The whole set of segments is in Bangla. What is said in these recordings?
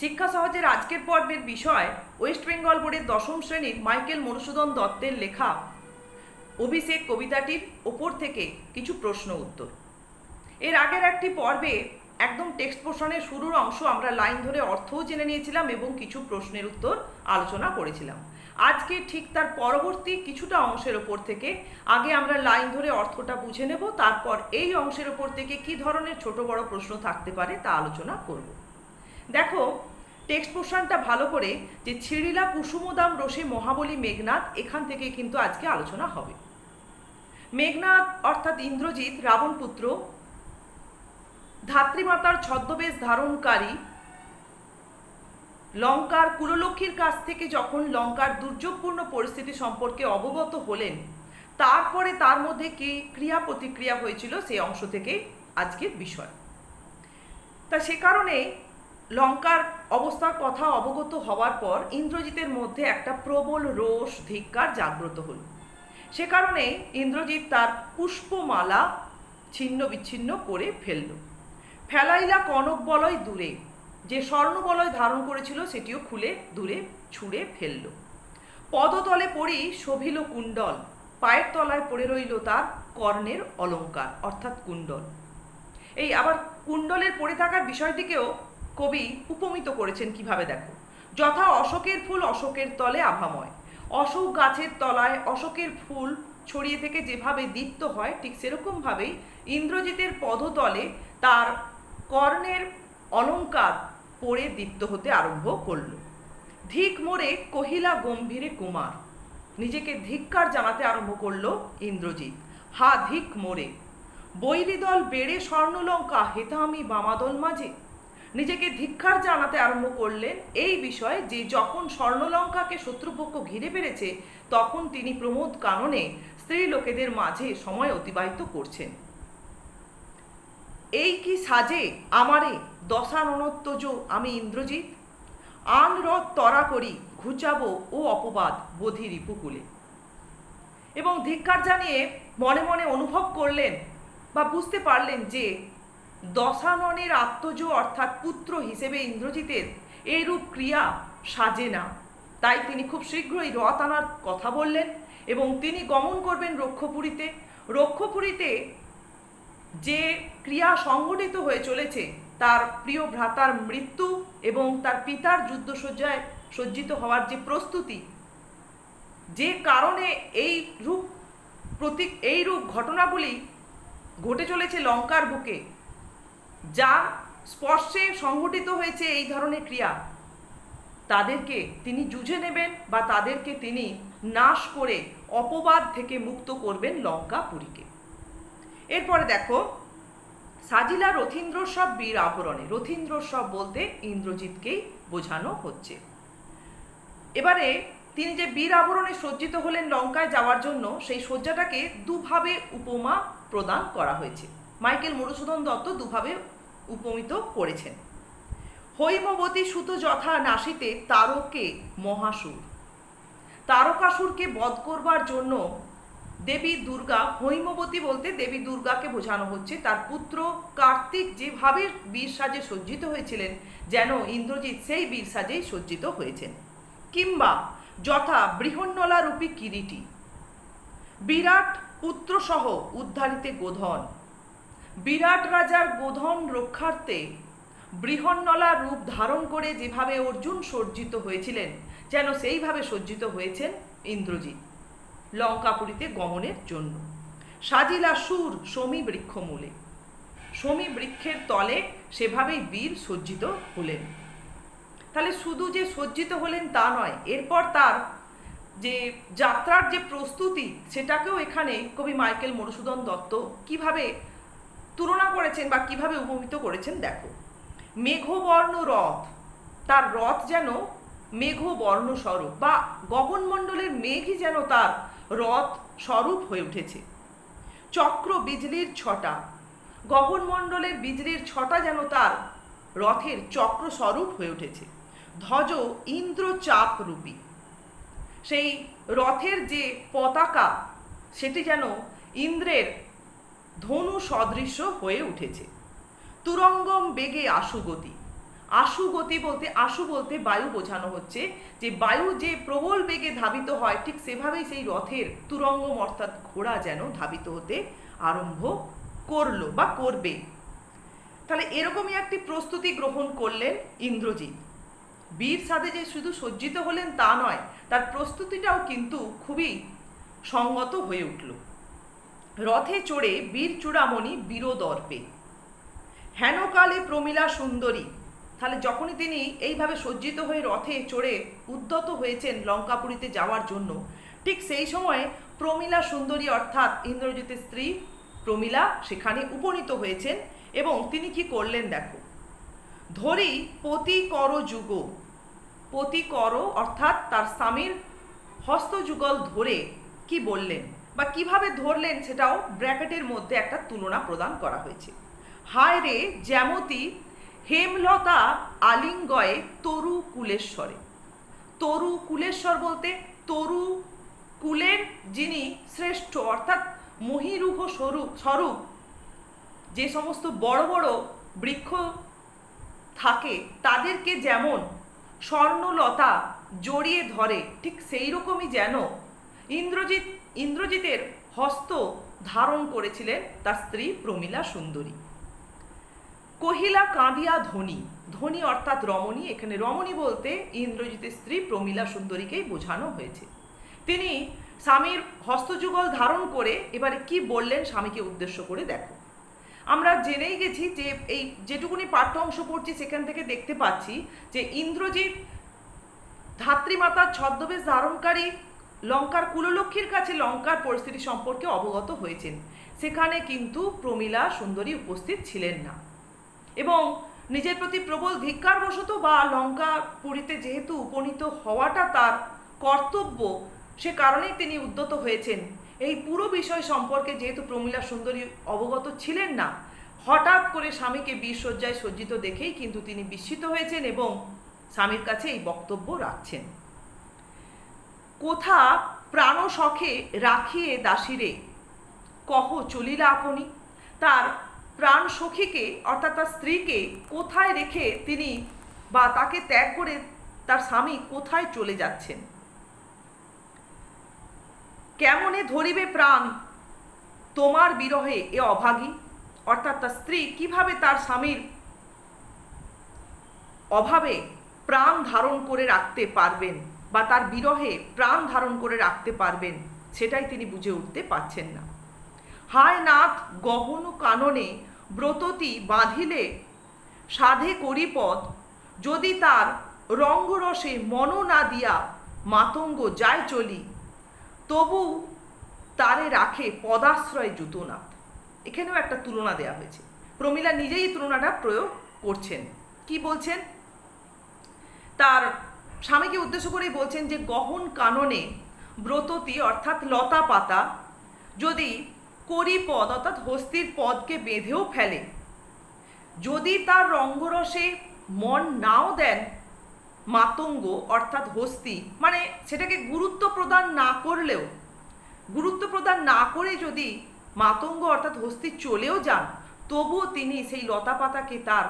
শিক্ষা সহজের আজকের পর্বের বিষয় ওয়েস্ট বেঙ্গল বোর্ডের দশম শ্রেণির মাইকেল মধুসূদন দত্তের লেখা। অভিষেক কবিতাটির ওপর থেকে কিছু প্রশ্ন উত্তর। এর আগের একটি পর্বে একদম টেক্সট পোর্শনের শুরুর অংশ আমরা লাইন ধরে অর্থও জেনে নিয়েছিলাম এবং কিছু প্রশ্নের উত্তর আলোচনা করেছিলাম। আজকে ঠিক তার পরবর্তী কিছুটা অংশের ওপর থেকে আগে আমরা লাইন ধরে অর্থটা বুঝে নেব, তারপর এই অংশের ওপর থেকে কি ধরনের ছোট বড় প্রশ্ন থাকতে পারে তা আলোচনা করব। দেখো, টেক্সট পোর্শনটা ভালো করে যে ছিড়িলা কুসুমদাম রসে মহাবলী মেঘনাথ এখান থেকে কিন্তু আজকে আলোচনা হবে। মেঘনাথ অর্থাৎ ইন্দ্রজিৎ, রাবণপুত্র, ধাত্রীমাতার ছদ্মবেশ ধারণকারী, লঙ্কার কুললক্ষ্মীর কাছ থেকে যখন লঙ্কার দুর্যোগপূর্ণ পরিস্থিতি সম্পর্কে অবগত হলেন, তারপরে তার মধ্যে কি ক্রিয়া প্রতিক্রিয়া হয়েছিল সেই অংশ থেকে আজকের বিষয়। তা সে কারণে লঙ্কার অবস্থার কথা অবগত হওয়ার পর ইন্দ্রজিতের মধ্যে একটা প্রবল রোষ, ধিক্কার জাগ্রত হল। সে কারণে ইন্দ্রজিৎ তার পুষ্পমালা ছিন্ন বিচ্ছিন্ন করে ফেলল। ফেলাইলা কনক বলয় দূরে, যে স্বর্ণবলয় ধারণ করেছিল সেটিও খুলে দূরে ছুঁড়ে ফেলল। পদতলে পড়ি শোভিল কুণ্ডল, পায়ের তলায় পড়ে রইল তার কর্ণের অলঙ্কার, অর্থাৎ কুণ্ডল। এই আবার কুণ্ডলের পড়ে থাকার বিষয়টিকেও কবি উপমিত করেছেন কীভাবে দেখো? যথা অশোকের ফুল অশোকের তলে আভাময়। অশোক গাছের তলায় অশোকের ফুল ছড়িয়ে থেকে যেভাবে দীপ্ত হয়, ঠিক সেরকমভাবেই ইন্দ্রজিতের পদতলে তার কর্ণের অলঙ্কার পড়ে দীপ্ত হতে আরম্ভ করল। ধিক মোড়ে কহিলা গম্ভীরে কুমার। নিজেকে ধিক্কার জানাতে আরম্ভ করল ইন্দ্রজিৎ। হা ধিক মোড়ে বৈরিদল বেড়ে স্বর্ণলঙ্কা হেতামি বামাদল মাঝে? নিজেকে ধিক্ষার জানাতে আরম্ভ করলেন এই বিষয়ে যে যখন স্বর্ণলঙ্কাকে শত্রুপক্ষ ঘিরে পেরেছে, তখন তিনি প্রমোদ কাননে স্ত্রী লোকেদের মাঝে সময় অতিবাহিত করছেন। এই কি সাজে আমারে দশাননত্বজ আমি ইন্দ্রজিৎ? আন রথ তরা করি ঘুচাবো ও অপবাদ বোধি রিপুকুলে এবং ধিক্কার জানিয়ে মনে মনে অনুভব করলেন বা বুঝতে পারলেন যে দশাননের আত্মজ অর্থাৎ পুত্র হিসেবে ইন্দ্রজিতের এইরূপ ক্রিয়া সাজে না। তাই তিনি খুব শীঘ্রই রথ আনার কথা বললেন এবং তিনি গমন করবেন রক্ষপুরীতে। রক্ষপুরীতে যে ক্রিয়া সংগঠিত হয়ে চলেছে, তার প্রিয় ভ্রাতার মৃত্যু এবং তার পিতার যুদ্ধসজ্জায় সজ্জিত হওয়ার যে প্রস্তুতি, যে কারণে এই রূপ প্রতীক এই রূপ ঘটনাগুলি ঘটে চলেছে লঙ্কার বুকে। যা স্পর্শে সংগঠিত হয়েছে এই ধরনের ক্রিয়া, তাদেরকে তিনি যুঝে নেবেন বা তাদেরকে তিনি নাশ করে অপবাদ থেকে মুক্ত করবেন লঙ্কাপুরীকে এরপরে দেখো, সাজিলা রথীন্দ্রসব বীর আভরণে রথীন্দ্রসব বলতে ইন্দ্রজিৎকেই বোঝানো হচ্ছে। এবারে তিনি যে বীর আবরণে সজ্জিত হলেন লঙ্কায় যাওয়ার জন্য, সেই সজ্জাটাকে দুভাবে উপমা প্রদান করা হয়েছে। মাইকেল মধুসূদন দত্ত দুভাবে উপমিত করেছেন। হৈমবতী সুত যথা নাসিতে তারকে মহাসুর। তারকাসুরকে বধ করবার জন্য দেবী দুর্গা, হৈমবতী বলতে দেবী দুর্গাকে বোঝানো হচ্ছে, তার পুত্র কার্তিক যেভাবে বীর সাজে সজ্জিত হয়েছিলেন, যেন ইন্দ্রজিৎ সেই বীর সাজেই সজ্জিত হয়েছেন। কিংবা যথা বৃহন্নলা রূপী কিরিটি। বিরাট পুত্রসহ উদ্ধারিতে গোধন। বিরাট রাজার গোধন রক্ষার্থে বৃহন্নলা রূপ ধারণ করে যেভাবে অর্জুন সজ্জিত হয়েছিলেন, যেন সেইভাবে সজ্জিত হয়েছেন ইন্দ্রজিৎ। লঙ্কাপুরীতে গমনের জন্য। সাজিলা সুর সমী বৃক্ষমূলে সমী বৃক্ষের তলে সেভাবেই বীর সজ্জিত হলেন। তাহলে শুধু যে সজ্জিত হলেন তা নয়, এরপর তার যে যাত্রার যে প্রস্তুতি, সেটাকেও এখানে কবি মাইকেল মধুসূদন দত্ত কীভাবে তুলনা করেছেন বা কীভাবে উপমিত করেছেন, দেখো। মেঘবর্ণ রথ, তার রথ যেন মেঘবর্ণ স্বরূপ বা গগনমণ্ডলের মেঘই যেন তার রথ স্বরূপ হয়ে উঠেছে। চক্র বিজলির ছটা, গগনমণ্ডলের বিজলির ছটা যেন তার রথের চক্র স্বরূপ হয়ে উঠেছে। ধ্বজ ইন্দ্রচাপ রূপী, সেই রথের যে পতাকা, সেটি যেন ইন্দ্রের ধনু সদৃশ্য হয়ে উঠেছে। তুরঙ্গম বেগে আশু গতি। বলতে, আশু বলতে বায়ু বোঝানো হচ্ছে যে বায়ু যে প্রবল বেগে ধাবিত হয়, ঠিক সেভাবেই সেই রথের তুরঙ্গম অর্থাৎ ঘোড়া যেন ধাবিত হতে আরম্ভ করল বা করবে। তাহলে এরকমই একটি প্রস্তুতি গ্রহণ করলেন ইন্দ্রজিৎ। বীর সাধে যে শুধু সজ্জিত হলেন তা নয়, তার প্রস্তুতিটাও কিন্তু খুবই সঙ্গত হয়ে উঠল। রথে চড়ে বীর চূড়ামণি বীরদর্পে। হেনকালে প্রমীলা সুন্দরী। তাহলে যখনই তিনি এইভাবে সজ্জিত হয়ে রথে চড়ে উদ্যত হয়েছেন লঙ্কাপুরীতে যাওয়ার জন্য, ঠিক সেই সময়ে প্রমীলা সুন্দরী অর্থাৎ ইন্দ্রজিতের স্ত্রী প্রমীলা সেখানে উপনীত হয়েছেন এবং তিনি কি করলেন দেখো। ধরি পতি কর যুগ। পতি কর অর্থাৎ তার স্বামীর হস্তযুগল ধরে কি বললেন? বা কীভাবে ধরলেন সেটাও ব্র্যাকেটের মধ্যে একটা তুলনা প্রদান করা হয়েছে। হায় রে, জ্যামতি, হেমলতা, আলিঙ্গয়ে তরু কুলেশ্বরে। তরু কুলেশ্বর বলতে তরু কুলের যিনি শ্রেষ্ঠ, অর্থাৎ মহিরুহ স্বরূপ স্বরূপ, যে সমস্ত বড় বড় বৃক্ষ থাকে, তাদেরকে যেমন স্বর্ণলতা জড়িয়ে ধরে, ঠিক সেই রকমই যেন ইন্দ্রজিৎ ইন্দ্রজিতের হস্ত ধারণ করেছিলেন তার স্ত্রী প্রমীলা সুন্দরী। কহিলা কাঁদিয়া ধনী ধনী অর্থাৎ রমণী, এখানে রমণী বলতে ইন্দ্রজিতের স্ত্রী প্রমীলা সুন্দরীকেই বোঝানো হয়েছে। তিনি স্বামীর হস্তযুগল ধারণ করে এবারে কি বললেন স্বামীকে উদ্দেশ্য করে দেখো। আমরা জেনেই গেছি যে এই যেটুকুনি পাঠ্য অংশ পড়ছি, সেখান থেকে দেখতে পাচ্ছি যে ইন্দ্রজিৎ ধাত্রীমাতার ছদ্মবেশ ধারণকারী লঙ্কার কুললক্ষ্মীর কাছে লঙ্কার পরিস্থিতি সম্পর্কে অবগত হয়েছেন। সেখানে কিন্তু প্রমীলা সুন্দরী উপস্থিত ছিলেন না। এবং নিজের প্রতি প্রবল ধিক্কারবশত বা লঙ্কা পুরীতে যেহেতু উপনীত হওয়াটা তার কর্তব্য, সে কারণেই তিনি উদ্যত হয়েছেন। এই পুরো বিষয় সম্পর্কে যেহেতু প্রমীলা সুন্দরী অবগত ছিলেন না, হঠাৎ করে স্বামীকে বীরসজ্জায় সজ্জিত দেখেই কিন্তু তিনি বিস্মিত হয়েছেন এবং স্বামীর কাছে এই বক্তব্য রাখছেন। কোথা প্রাণ সখে রাখিয়ে দাসিরে? কহ চলিলা আপনি? তার প্রাণ সখীকে, অর্থাৎ তার স্ত্রীকে কোথায় রেখে তিনি বা তাকে ত্যাগ করে তার স্বামী কোথায় চলে যাচ্ছেন? কেমনে ধরিবে প্রাণ তোমার বিরহে এ অভাগী? অর্থাৎ তার স্ত্রী কীভাবে তার স্বামীর অভাবে প্রাণ ধারণ করে রাখতে পারবেন? বা তার বিরহে প্রাণ ধারণ করে রাখতে পারবেন, সেটাই তিনি বুঝে উঠতে পারছেন না। হায় নাথ, গহন কাননে ব্রততি বাঁধিলে সাধে করিপদ, যদি তার রঙ্গরসে মন না দিয়া মাতঙ্গ যায় চলি, তবু তারে রাখে পদাশ্রয় জুতোনাথ এখানেও একটা তুলনা দেওয়া হয়েছে। প্রমীলা নিজেই তুলনাটা প্রয়োগ করছেন। কি বলছেন? তার স্বামীকে উদ্দেশ্য করেই বলছেন যে গহন কাননে ব্রততি অর্থাৎ লতা পাতা যদি করি পদ অর্থাৎ হস্তির পদকে বেঁধেও ফেলে, যদি তার রঙ্গরসে মন নাও দেন মাতঙ্গ অর্থাৎ হস্তি মানে সেটাকে গুরুত্ব প্রদান না করলেও, গুরুত্ব প্রদান না করে যদি মাতঙ্গ অর্থাৎ হস্তি চলেও যান, তবুও তিনি সেই লতা পাতাকে তার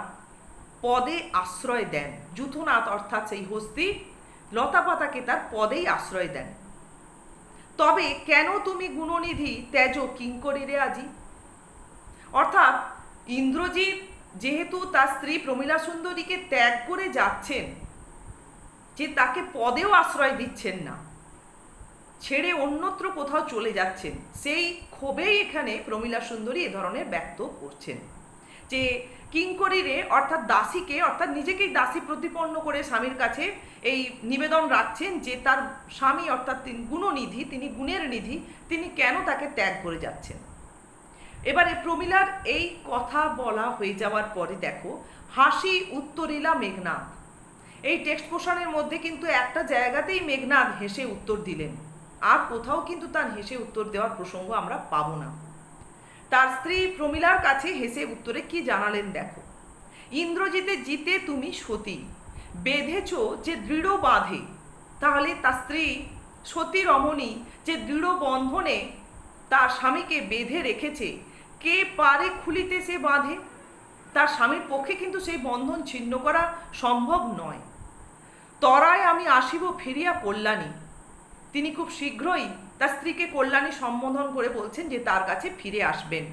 পদে আশ্রয় দেন। যুথনাথ অর্থাৎ সেই হস্তি লতা পাতাকে তার পদেই আশ্রয় দেন। তবে কেন তুমি গুণনিধি তেজ কিঙ্করিরে আজি? অর্থাৎ ইন্দ্রজিৎ যেহেতু তার স্ত্রী প্রমীলা সুন্দরীকে ত্যাগ করে যাচ্ছেন, যে তাকে পদেও আশ্রয় দিচ্ছেন না। ছেড়ে অন্যত্র কোথাও চলে যাচ্ছেন। সেই ক্ষোভেই এখানে প্রমীলা সুন্দরী এ ধরনের ব্যক্ত করছেন। যে কিঙ্করিরে, অর্থাৎ দাসীকে, অর্থাৎ নিজেকেই দাসী প্রতিপন্ন করে স্বামীর কাছে এই নিবেদন রাখছেন যে তার স্বামী, অর্থাৎ গুণনিধি, তিনি গুণের নিধি, তিনি কেন তাকে ত্যাগ করে যাচ্ছেন? এবারে প্রমিলার এই কথা বলা হয়ে যাওয়ার পরে দেখো, হাসি উত্তরিলা মেঘনাথ এই টেক্সট পোষণের মধ্যে কিন্তু একটা জায়গাতেই মেঘনাথ হেসে উত্তর দিলেন। আর কোথাও কিন্তু তার হেসে উত্তর দেওয়ার প্রসঙ্গ আমরা পাবো না। তার স্ত্রী প্রমীলার কাছে হেসে উত্তরে কি জানালেন দেখো? ইন্দ্রজিতে জিতে তুমি সতী। বেঁধেছ যে দৃঢ় বাঁধে। তাহলে তার স্ত্রী সতী রমণী যে দৃঢ় বন্ধনে তার স্বামীকে বেঁধে রেখেছে, কে পারে খুলিতে সে বাঁধে? তার স্বামীর পক্ষে কিন্তু সেই বন্ধন ছিন্ন করা সম্ভব নয়। তরায় আমি আসিব ফিরিয়া কল্যাণী। তিনি খুব শীঘ্রই তার স্ত্রীকে কল্যাণী সম্বোধন করে বলছেন যে তার কাছে ফিরে আসবেন।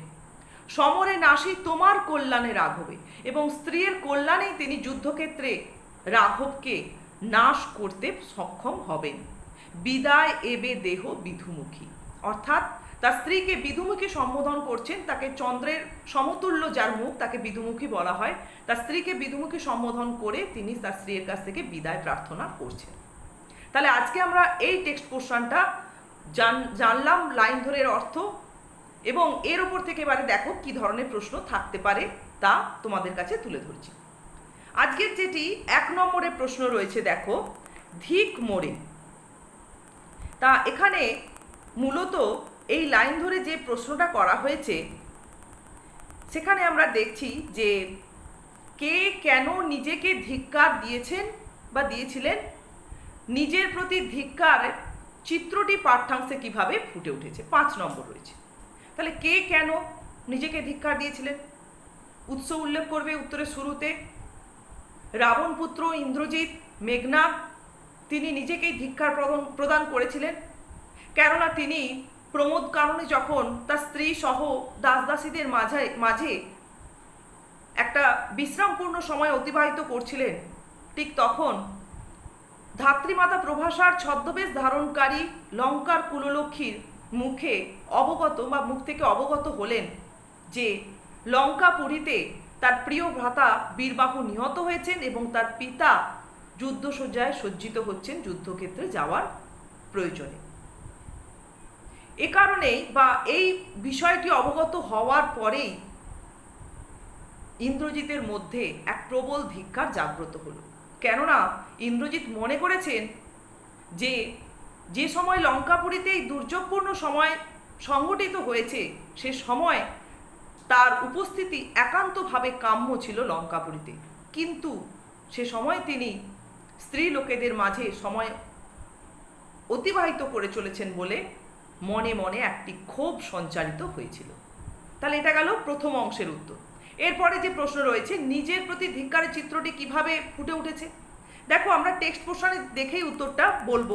সমরে নাসি তোমার কল্যাণে রাঘবে এবং স্ত্রীর কল্যাণেই তিনি যুদ্ধক্ষেত্রে রাঘবকে নাশ করতে সক্ষম হবেন। বিদায় এবে দেহ বিধুমুখী। অর্থাৎ তার স্ত্রীকে বিধুমুখী সম্বোধন করছেন, তাকে চন্দ্রের সমতুল্য যার মুখ তাকে বিধুমুখী বলা হয়, তার স্ত্রীকে বিধুমুখী সম্বোধন করে তিনি তার স্ত্রীর কাছ থেকে বিদায় প্রার্থনা করছেন। তাহলে আজকে আমরা এই টেক্সট পোর্শনটা জান, জানলাম লাইন ধরে এর অর্থ এবং এর ওপর থেকে এবারে দেখো কি ধরনের প্রশ্ন থাকতে পারে তা তোমাদের কাছে তুলে ধরছি। আজকের যেটি এক নম্বরে প্রশ্ন রয়েছে দেখো, ধিক মোড়ে। তা এখানে মূলত এই লাইন ধরে যে প্রশ্নটা করা হয়েছে, সেখানে আমরা দেখছি যে কে কেন নিজেকে ধিক্কার দিয়েছেন বা দিয়েছিলেন? নিজের প্রতি ধিক্কার চিত্রটি পাঠ্যাংশে কীভাবে ফুটে উঠেছে? পাঁচ নম্বর রয়েছে। তাহলে কে কেন নিজেকে ধিক্কার দিয়েছিলেন? উৎস উল্লেখ করবে উত্তরের শুরুতে। রাবণ পুত্র ইন্দ্রজিৎ মেঘনা তিনি নিজেকেই ধিক্ষার প্রদান প্রদান করেছিলেন। কেননা তিনি প্রমোদ কারণে যখন তার স্ত্রী সহ দাসদাসীদের মাঝে মাঝে একটা বিশ্রামপূর্ণ সময় অতিবাহিত করছিলেন, ঠিক তখন ধাত্রীমাতা প্রভাসার ছদ্মবেশ ধারণকারী লঙ্কার কুললক্ষ্মীর মুখে অবগত বা মুখ থেকে অবগত হলেন যে লঙ্কাপুরীতে তার প্রিয় ভ্রাতা বীরবাহু নিহত হয়েছেন এবং তার পিতা যুদ্ধসজ্জায় সজ্জিত হচ্ছেন যুদ্ধক্ষেত্রে যাওয়ার প্রয়োজনে। এ কারণেই বা এই বিষয়টি অবগত হওয়ার পরেই ইন্দ্রজিতের মধ্যে এক প্রবল ধিক্কার জাগ্রত হলো। কেননা ইন্দ্রজিৎ মনে করেছেন যে যে সময় লঙ্কাপুরীতে এই দুর্যোগপূর্ণ সময় সংগঠিত হয়েছে, সে সময় তার উপস্থিতি একান্তভাবে কাম্য ছিল লঙ্কাপুরীতে। কিন্তু সে সময় তিনি স্ত্রী লোকেদের মাঝে সময় অতিবাহিত করে চলেছেন বলে মনে মনে একটি ক্ষোভ সঞ্চারিত হয়েছিল। তাহলে এটা গেল প্রথম অংশের উত্তর। এরপরে যে প্রশ্ন রয়েছে, নিজের প্রতি ধিক্কারের চিত্রটি কীভাবে ফুটে উঠেছে? দেখো, আমরা টেক্সট পোর্শনে দেখেই উত্তরটা বলব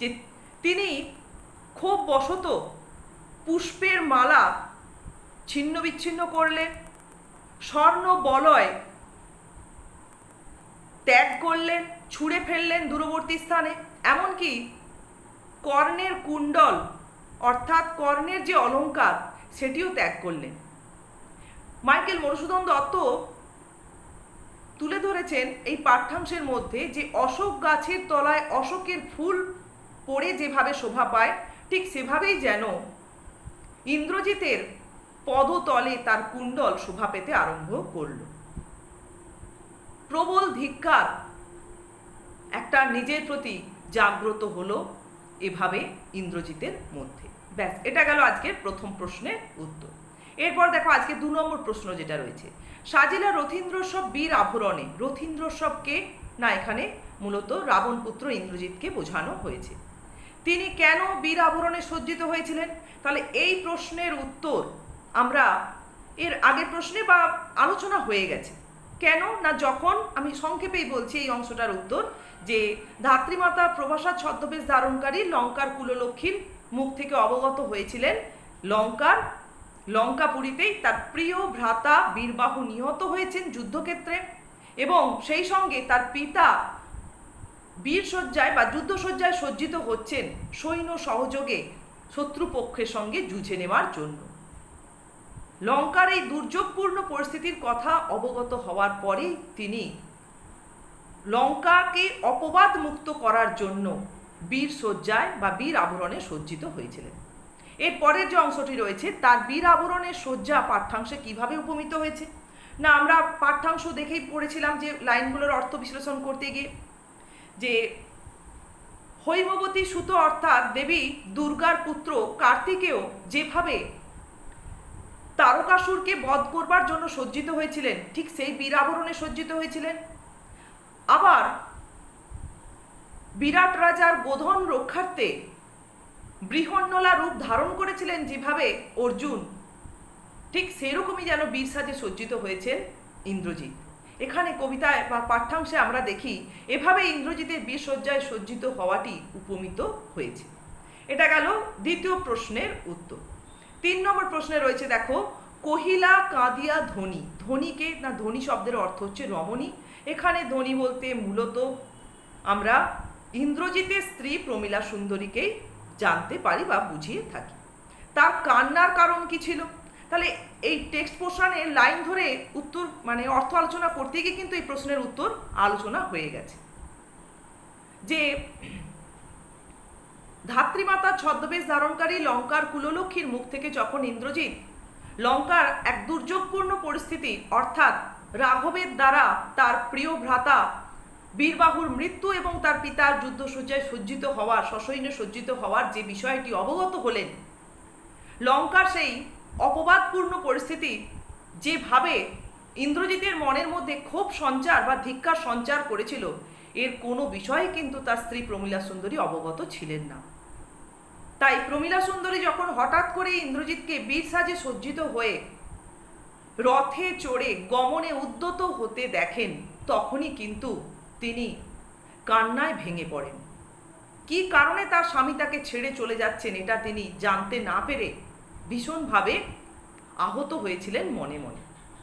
যে তিনি খুব বশত পুষ্পের মালা ছিন্ন বিচ্ছিন্ন করলেন স্বর্ণ বলয় ত্যাগ করলেন ছুঁড়ে ফেললেন দূরবর্তী স্থানে। এমনকি কর্ণের কুণ্ডল, অর্থাৎ কর্ণের যে অলঙ্কার, সেটিও ত্যাগ করলেন। মাইকেল মধুসূদন দত্ত তুলে ধরেছেন এই পাঠ্যাংশের মধ্যে যে অশোক গাছের তলায় অশোকের ফুল পড়ে যেভাবে শোভা পায়, ঠিক সেভাবেই যেন ইন্দ্রজিতের পদতলে তার কুণ্ডল শোভা পেতে আরম্ভ করল। প্রবল ধিক্কার একটা নিজের প্রতি জাগ্রত হলো এভাবে ইন্দ্রজিতের মধ্যে। ব্যাস, এটা গেল আজকের প্রথম প্রশ্নের উত্তর। এরপর দেখো আজকে দু নম্বর প্রশ্ন যেটা রয়েছে। সাজিলা রথীন্দ্রসব বীর আভরণে, রথীন্দ্রসবকে না এখানে মূলত রাবণ পুত্র ইন্দ্রজিৎকে বোঝানো হয়েছে। তিনি কেন বীর আভরণে সজ্জিত হয়েছিলেন? তাহলে এই প্রশ্নের উত্তর আমরা এর আগের প্রশ্নে বা আলোচনা হয়ে গেছে। কেন না যখন আমি সংক্ষেপেই বলছি এই অংশটার উত্তর, যে ধাত্রীমাতা প্রভাসা ছদ্মবেশ ধারণকারী লঙ্কার কুললক্ষ্মীর মুখ থেকে অবগত হয়েছিলেন লঙ্কার লঙ্কাপুরীতেই তার প্রিয় ভ্রাতা বীরবাহু নিহত হয়েছেন যুদ্ধক্ষেত্রে এবং সেই সঙ্গে তার পিতা বীরসজ্জায় বা যুদ্ধসজ্জায় সজ্জিত হচ্ছেন সৈন্য সহযোগে শত্রুপক্ষের সঙ্গে যুঝে নেওয়ার জন্য। লঙ্কার এই দুর্যোগপূর্ণ পরিস্থিতির কথা অবগত হওয়ার পরেই তিনি লঙ্কাকে অপবাদ মুক্ত করার জন্য বীর সজ্জায় বা বীর আবরণে সজ্জিত হয়েছিলেন। এর পরের যে অংশটি রয়েছে, তার বীর আবরণের সজ্জা পাঠ্যাংশে কীভাবে উপমিত হয়েছে? না, আমরা পাঠ্যাংশ দেখেই পড়েছিলাম যে লাইনগুলোর অর্থ বিশ্লেষণ করতে গিয়ে, যে হৈমবতী সুত অর্থাৎ দেবী দুর্গার পুত্র কার্তিকেয় যেভাবে তারকাসুরকে বধ করবার জন্য সজ্জিত হয়েছিলেন, ঠিক সেই বীরাবরণে সজ্জিত হয়েছিলেন। আবার বিরাট রাজার গোধন রক্ষার্থে বৃহন্নলা রূপ ধারণ করেছিলেন যেভাবে অর্জুন। ঠিক সেরকমই যেন বীর সাজে সজ্জিত হয়েছেন ইন্দ্রজিৎ। এখানে কবিতায় বা পাঠ্যাংশে আমরা দেখি, এভাবে ইন্দ্রজিতের বীরসজ্জায় সজ্জিত হওয়াটি উপমিত হয়েছে। এটা গেল দ্বিতীয় প্রশ্নের উত্তর। তিন নম্বর প্রশ্নে রয়েছে, দেখো, কহিলা কাঁদিয়া ধনী ধনীকে না ধনী শব্দের অর্থ হচ্ছে রমণী। এখানে ধনী বলতে মূলত আমরা ইন্দ্রজিতের স্ত্রী প্রমীলা সুন্দরীকেই জানতে পারি বা বুঝিয়ে থাকি। তার কান্নার কারণ কি ছিল? তাহলে এই টেক্সট পোর্শনে লাইন ধরে উত্তর মানে অর্থ আলোচনা করতে গিয়ে কিন্তু এই প্রশ্নের উত্তর আলোচনা হয়ে গেছে। যে ধাত্রীমাতার ছদ্মবেশ ধারণকারী লঙ্কার কুললক্ষ্মীর মুখ থেকে যখন ইন্দ্রজিৎ লঙ্কার এক দুর্যোগপূর্ণ পরিস্থিতি, অর্থাৎ রাঘবের দ্বারা তার প্রিয় ভ্রাতা বীরবাহুর মৃত্যু এবং তার পিতার যুদ্ধসজ্জায় সজ্জিত হওয়ার সসৈন্য সজ্জিত হওয়ার যে বিষয়টি অবগত হলেন, লঙ্কার সেই অপবাদপূর্ণ পরিস্থিতি যেভাবে ইন্দ্রজিতের মনের মধ্যে ক্ষোভ সঞ্চার বা ধিক্কার সঞ্চার করেছিল, এর কোনো বিষয়ে কিন্তু তার স্ত্রী প্রমীলা সুন্দরী অবগত ছিলেন না। তাই প্রমীলা সুন্দরী যখন হঠাৎ করে ইন্দ্রজিৎকে বীর সাজে সজ্জিত হয়ে রথে চড়ে গমনে উদ্যত হতে দেখেন, তখনই কিন্তু তিনি কান্নায় ভেঙে পড়েন। কি কারণে তার স্বামী তাকে ছেড়ে চলে যাচ্ছেন এটা তিনি জানতে না পেরে ভীষণভাবে আহত হয়েছিলেন মনে মনে।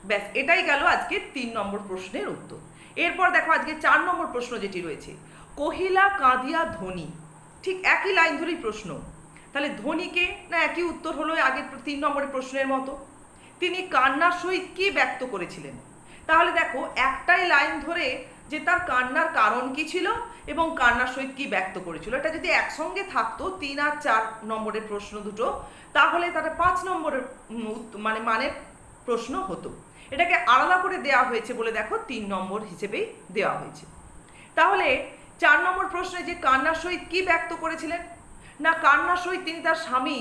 ব্যাস, এটাই গেল আজকে তিন নম্বর প্রশ্নের উত্তর। এরপর দেখো আজকে চার নম্বর প্রশ্ন যেটি রয়েছে, কহিলা কাঁদিয়া ধনী? ঠিক একই লাইন ধরেই প্রশ্ন, তাহলে ধনীকে না একই উত্তর হলো আগের তিন নম্বরের প্রশ্নের মতো? তিনি কান্নার সহিত কি ব্যক্ত করেছিলেন? তাহলে দেখো একটাই লাইন ধরে যে তার কান্নার কারণ কি ছিল এবং কান্নার সহিত কি ব্যক্ত করেছিল। এটা যদি একসঙ্গে থাকতো, তিন আর চার নম্বরের প্রশ্ন দুটো, তাহলে তার পাঁচ নম্বরের মানে মানের প্রশ্ন হতো। এটাকে আলাদা করে দেওয়া হয়েছে বলে দেখো, তিন নম্বর হিসেবেই দেওয়া হয়েছে। তাহলে চার নম্বর প্রশ্নে যে কান্নার সহিত কি ব্যক্ত করেছিলেন? না, কান্নার সহিত তিনি তার স্বামী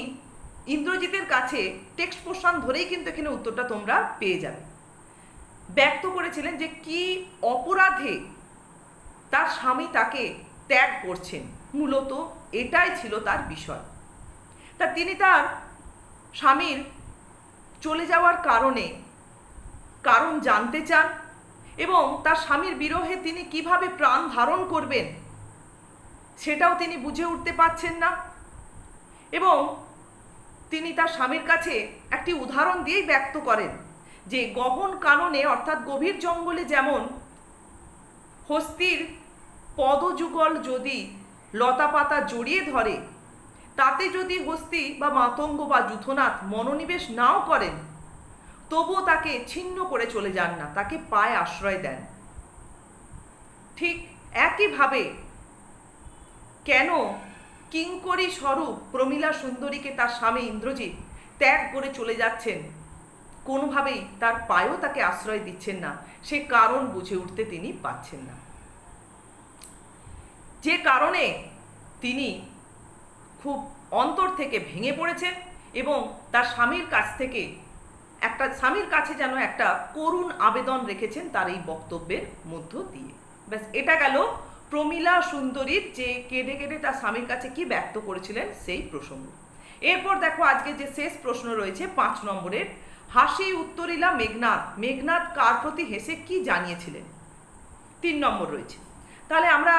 ইন্দ্রজিতের কাছে টেক্সট পোর্শন ধরেই কিন্তু এখানে উত্তরটা তোমরা পেয়ে যাবে। ব্যক্ত করেছিলেন যে কি অপরাধে তার স্বামী তাকে ত্যাগ করছেন। মূলত এটাই ছিল তার বিষয়। তা তিনি তার স্বামীর চলে যাওয়ার কারণে কারণ জানতে চান এবং তার স্বামীর বিরহে তিনি কীভাবে প্রাণ ধারণ করবেন সেটাও তিনি বুঝে উঠতে পারছেন না এবং তিনি তার স্বামীর কাছে একটি উদাহরণ দিয়েই ব্যক্ত করেন। যে গহন কাননে, অর্থাৎ গভীর জঙ্গলে যেমন হস্তির পদযুগল যদি লতাপাতা জড়িয়ে ধরে, তাতে যদি হস্তি বা মাতঙ্গ বা যুথনাথ মনোনিবেশ নাও করেন, তবুও তাকে ছিন্ন করে চলে যান না, তাকে পায়ে আশ্রয় দেন। ঠিক একইভাবে কেন কিঙ্করী স্বরূপ প্রমীলা সুন্দরীকে তার স্বামী ইন্দ্রজিৎ ত্যাগ করে চলে যাচ্ছেন? কোনোভাবেই তার পায়েও তাকে আশ্রয় দিচ্ছেন না। সে কারণ বুঝে উঠতে তিনি পাচ্ছেন না। যে কারণে তিনি খুব অন্তর থেকে ভেঙে পড়েছেন এবং তার স্বামীর কাছ থেকে একটা, স্বামীর কাছে যেন একটা করুণ আবেদন রেখেছেন তার এই বক্তব্যের মধ্য দিয়ে। ব্যাস, এটা গেল প্রমীলা সুন্দরীর যে কেঁদে কেঁদে তার স্বামীর কাছে কি ব্যক্ত করেছিলেন সেই প্রসঙ্গ। এরপর দেখো আজকে যে শেষ প্রশ্ন রয়েছে পাঁচ নম্বরের হাসি উত্তরিলা মেঘনাথ মেঘনাথ কার প্রতি হেসে কি জানিয়েছিলেন? তিন নম্বর রয়েছে। তাহলে আমরা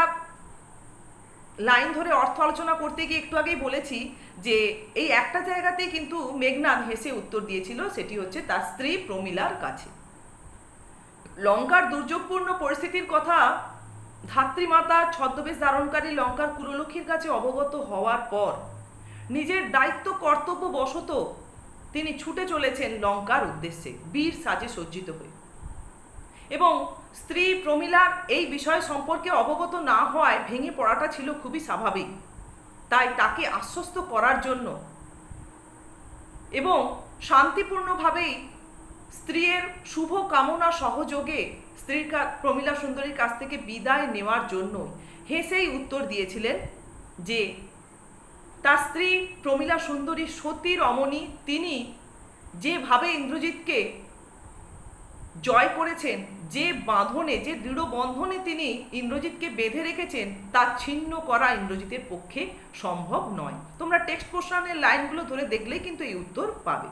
লাইন ধরে অর্থ আলোচনা করতে গিয়ে একটু আগেই বলেছি যে এই একটা জায়গাতেই কিন্তু মেঘনাথ হেসে উত্তর দিয়েছিল, সেটি হচ্ছে তার স্ত্রী প্রমিলার কাছে। লঙ্কার দুর্যোগপূর্ণ পরিস্থিতির কথা ধাত্রীমাতা ছদ্মবেশ ধারণকারী লঙ্কার কুললক্ষ্মীর কাছে অবগত হওয়ার পর নিজের দায়িত্ব কর্তব্য বশত তিনি ছুটে চলেছেন লঙ্কার উদ্দেশ্যে, বীর সাজে সজ্জিত হয়ে। এবং স্ত্রী প্রমীলার এই বিষয় সম্পর্কে অবগত না হওয়ায় ভেঙে পড়াটা ছিল খুবই স্বাভাবিক। তাই তাকে আশ্বস্ত করার জন্য এবং শান্তিপূর্ণভাবেই স্ত্রীর শুভ কামনা সহযোগে স্ত্রীর প্রমীলা সুন্দরীর কাছ থেকে বিদায় নেওয়ার জন্য হেসেই উত্তর দিয়েছিলেন যে তার স্ত্রী প্রমীলা সুন্দরী সতী রমণী, তিনি যেভাবে ইন্দ্রজিৎকে জয় করেছেন, যে বাঁধনে, যে দৃঢ় বন্ধনে তিনি ইন্দ্রজিৎকে বেঁধে রেখেছেন, তা ছিন্ন করা ইন্দ্রজিতের পক্ষে সম্ভব নয়। তোমরা টেক্সট পোর্শনের লাইনগুলো ধরে দেখলেই কিন্তু এই উত্তর পাবে।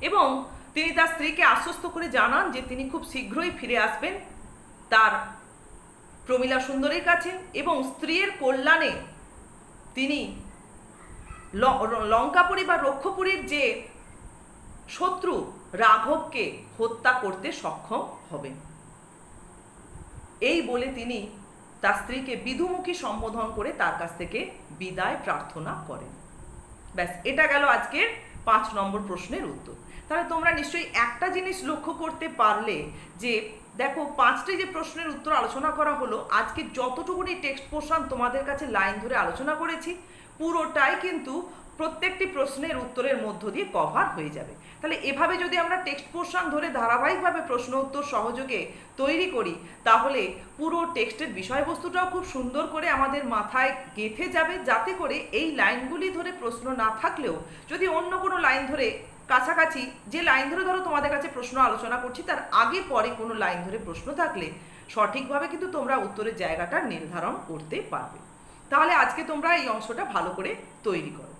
এবং তিনি তার স্ত্রীকে আশ্বস্ত করে জানান যে তিনি খুব শীঘ্রই ফিরে আসবেন তার প্রমীলা সুন্দরীর কাছে এবং স্ত্রীর কল্যাণে তিনি লঙ্কাপুরী বা রক্ষপুরীর যে শত্রু রাঘবকে হত্যা করতে সক্ষম হবেন। এই বলে তিনি তার স্ত্রীকে বিধুমুখী সম্বোধন করে তার কাছ থেকে বিদায় প্রার্থনা করেন। ব্যাস, এটা গেল আজকের পাঁচ নম্বর প্রশ্নের উত্তর। তাহলে তোমরা নিশ্চয়ই একটা জিনিস লক্ষ্য করতে পারলে যে, দেখো, পাঁচটি যে প্রশ্নের উত্তর আলোচনা করা হলো, আজকে যতটুকুনি টেক্সট পোর্শন তোমাদের কাছে লাইন ধরে আলোচনা করেছি, পুরোটাই কিন্তু প্রত্যেকটি প্রশ্নের উত্তরের মধ্য দিয়ে কভার হয়ে যাবে। তাহলে এভাবে যদি আমরা টেক্সট পোর্শন ধরে ধারাবাহিকভাবে প্রশ্ন উত্তর সহযোগে তৈরি করি, তাহলে পুরো টেক্সটের বিষয়বস্তুটাও খুব সুন্দর করে আমাদের মাথায় গেঁথে যাবে, যাতে করে এই লাইনগুলি ধরে প্রশ্ন না থাকলেও যদি অন্য কোনো লাইন ধরে কাছাকাছি যে লাইন ধরে ধরো তোমাদের কাছে প্রশ্ন আলোচনা করছি, তার আগে পরে কোনো লাইন ধরে প্রশ্ন থাকলে সঠিকভাবে কিন্তু তোমরা উত্তরের জায়গাটা নির্ধারণ করতে পারবে। তাহলে আজকে তোমরা এই অংশটা ভালো করে তৈরি করো।